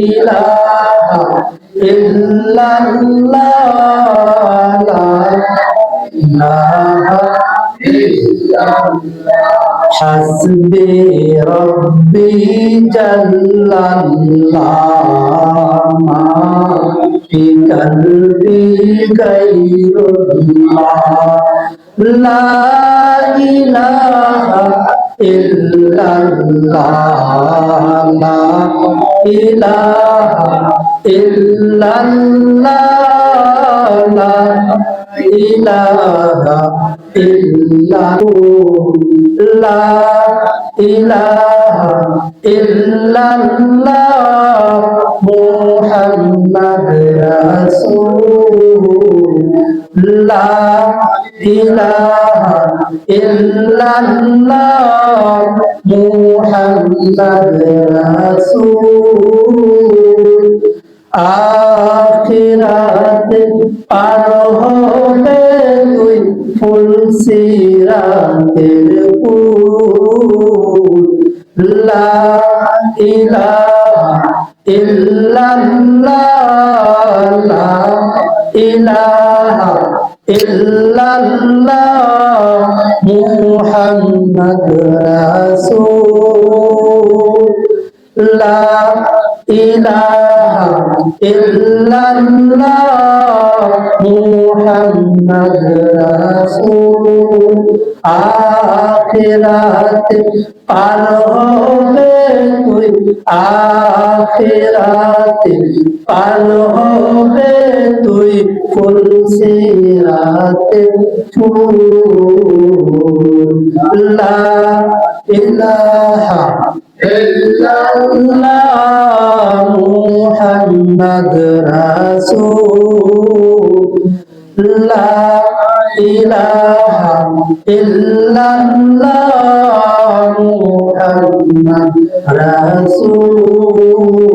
ইলাহা ইল্লাল্লাহ ইলাহা রব্বি জাল্লাল্লাহ কলবি গায়রুল্লাহ লা ইলাহা ইল্লা illallah ilaha illallah la ilaha ইল্লাহু লা ইলাহা ইল্লাল্লাহ মুহাম্মাদ রাসূলুল্লাহ ইলাহা ইল্লাল্লাহ মুহাম্মাদ রাসূল। আ পার হবে তুই ফুল সিরাতের ফুল লা ইলাহা ইল্লাল্লাহ লা ইলাহা রাসূল। ইলাহা ইল্লাল্লাহ মুহাম্মদ রাসূল আখিরাতে পার হবে তুই, আখিরাতে পার হবে তুই ফুল সিরাতে ফুল। লা ইলাহা মুহাম্মদ রাসূল লা ইলাহা ইল্লাল্লাহ মুহাম্মদ রাসূল